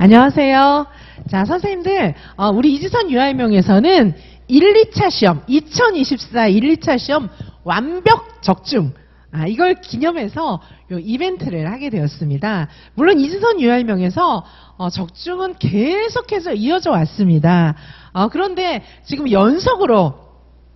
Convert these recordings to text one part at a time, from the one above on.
안녕하세요. 자, 선생님들, 어, 우리 이지선 유아인명에서는 1, 2차 시험, 2024 1, 2차 시험 완벽 적중. 아, 이걸 기념해서 요 이벤트를 하게 되었습니다. 물론 이지선 유아인명에서 어, 적중은 계속해서 이어져 왔습니다. 어, 그런데 지금 연속으로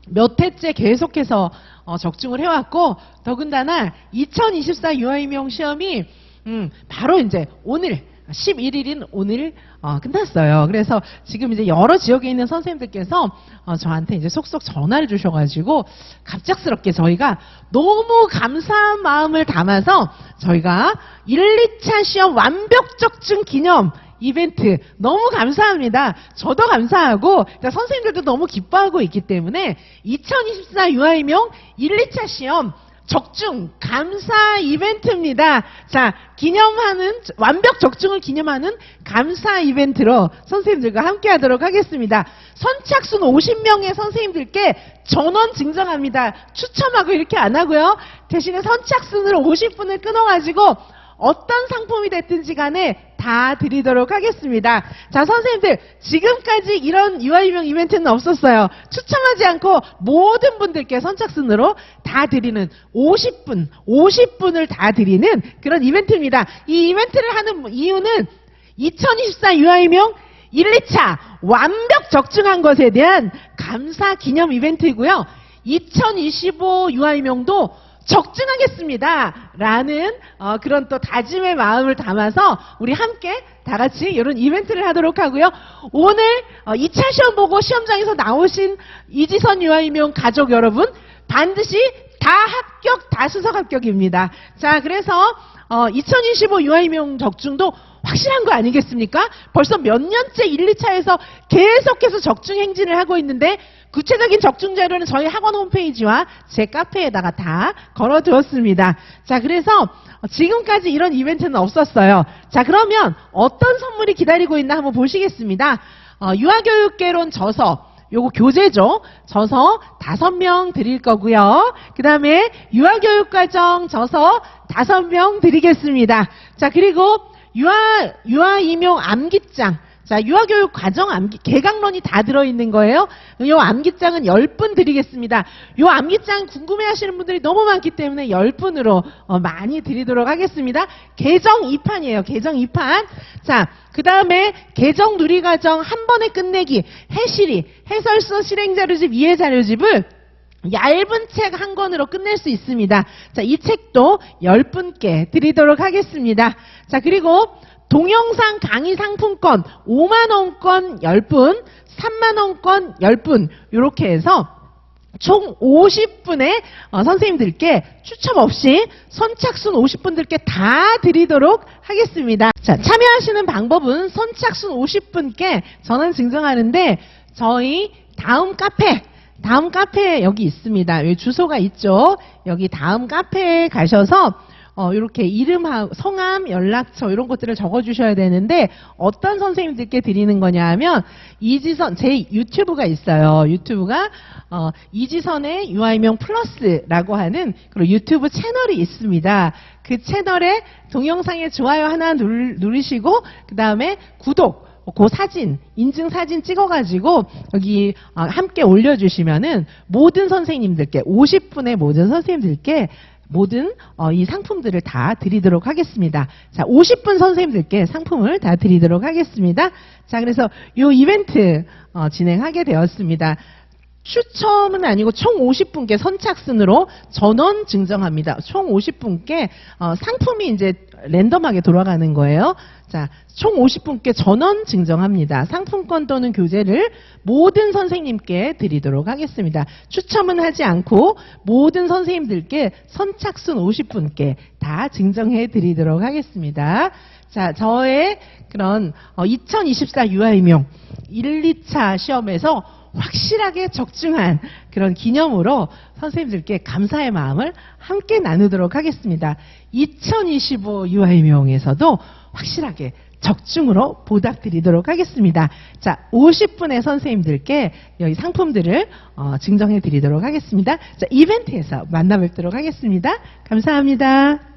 몇 해째 계속해서 어, 적중을 해왔고 더군다나 2024 유아임용 시험이 음, 바로 이제 오늘 11일인 오늘 어, 끝났어요. 그래서 지금 이제 여러 지역에 있는 선생님들께서 어, 저한테 이제 속속 전화를 주셔가지고 갑작스럽게 저희가 너무 감사한 마음을 담아서 저희가 1, 2차 시험 완벽 적중 기념 이벤트 너무 감사합니다. 저도 감사하고 그러니까 선생님들도 너무 기뻐하고 있기 때문에 2024 유아임용 1, 2차 시험 적중 감사 이벤트입니다. 자, 기념하는 완벽 적중을 기념하는 감사 이벤트로 선생님들과 함께 하도록 하겠습니다. 선착순 50명의 선생님들께 전원 증정합니다. 추첨하고 이렇게 안 하고요. 대신에 선착순으로 50분을 끊어 가지고 어떤 상품이 됐든지 간에 다 드리도록 하겠습니다. 자, 선생님들, 지금까지 이런 유아유명 이벤트는 없었어요. 추첨하지 않고 모든 분들께 선착순으로 다 드리는 50분, 50분을 다 드리는 그런 이벤트입니다. 이 이벤트를 하는 이유는 2024 유아유명 1, 2차 완벽 적중한 것에 대한 감사 기념 이벤트이고요. 2025 유아이명도 적중하겠습니다. 라는 어, 그런 또 다짐의 마음을 담아서 우리 함께 다 같이 이런 이벤트를 하도록 하고요. 오늘 어, 2차 시험 보고 시험장에서 나오신 이지선 유아이명 가족 여러분 반드시 다 합격, 다 수석 합격입니다. 자, 그래서 어, 2025 유아이명 적중도 확실한 거 아니겠습니까? 벌써 몇 년째 1, 2차에서 계속해서 적중 행진을 하고 있는데 구체적인 적중 자료는 저희 학원 홈페이지와 제 카페에다가 다 걸어두었습니다. 자, 그래서 지금까지 이런 이벤트는 없었어요. 자, 그러면 어떤 선물이 기다리고 있나 한번 보시겠습니다. 어, 유아교육개론 저서 요거 교재죠. 저서 다섯 명 드릴 거고요. 그 다음에 유아교육과정 저서 다섯 명 드리겠습니다. 자, 그리고 유아, 유아 임용 암기장. 자, 유아교육 과정 암기, 개강론이 다 들어있는 거예요. 요 암기장은 10분 드리겠습니다. 요 암기장 궁금해 하시는 분들이 너무 많기 때문에 10분으로 어, 많이 드리도록 하겠습니다. 개정 2판이에요. 개정 2판. 자, 그 다음에 개정 누리과정 한 번에 끝내기, 해실이, 해설서 실행자료집, 이해자료집을 얇은 책 한 권으로 끝낼 수 있습니다. 자, 이 책도 10분께 드리도록 하겠습니다. 자, 그리고 동영상 강의 상품권 5만원권 10분, 3만원권 10분, 이렇게 해서 총 50분의 어, 선생님들께 추첨 없이 선착순 50분들께 다 드리도록 하겠습니다. 자, 참여하시는 방법은 선착순 50분께 전원 증정하는데 저희 다음 카페 다음 카페 여기 있습니다. 여기 주소가 있죠. 여기 다음 카페에 가셔서 어, 이렇게 이름하고 성함, 연락처 이런 것들을 적어주셔야 되는데 어떤 선생님들께 드리는 거냐 하면 이지선 제 유튜브가 있어요. 유튜브가 어, 이지선의 유아이명 플러스라고 하는 그런 유튜브 채널이 있습니다. 그 채널에 동영상에 좋아요 하나 누르, 누르시고 그 다음에 구독 그 사진, 인증 사진 찍어가지고 여기 어, 함께 올려주시면은 모든 선생님들께 50분의 모든 선생님들께 모든 어, 이 상품들을 다 드리도록 하겠습니다. 자, 50분 선생님들께 상품을 다 드리도록 하겠습니다. 자, 그래서 이 이벤트 어, 진행하게 되었습니다. 추첨은 아니고 총 50분께 선착순으로 전원 증정합니다. 총 50분께 어, 상품이 이제 랜덤하게 돌아가는 거예요. 자, 총 50분께 전원 증정합니다. 상품권 또는 교재를 모든 선생님께 드리도록 하겠습니다. 추첨은 하지 않고 모든 선생님들께 선착순 50분께 다 증정해 드리도록 하겠습니다. 자, 저의 그런 어, 2024 유아임용 1, 2차 시험에서 확실하게 적중한 그런 기념으로 선생님들께 감사의 마음을 함께 나누도록 하겠습니다. 2025 유아임용에서도 확실하게 적중으로 보답드리도록 하겠습니다. 자, 50분의 선생님들께 여기 상품들을 어, 증정해 드리도록 하겠습니다. 자, 이벤트에서 만나 뵙도록 하겠습니다. 감사합니다.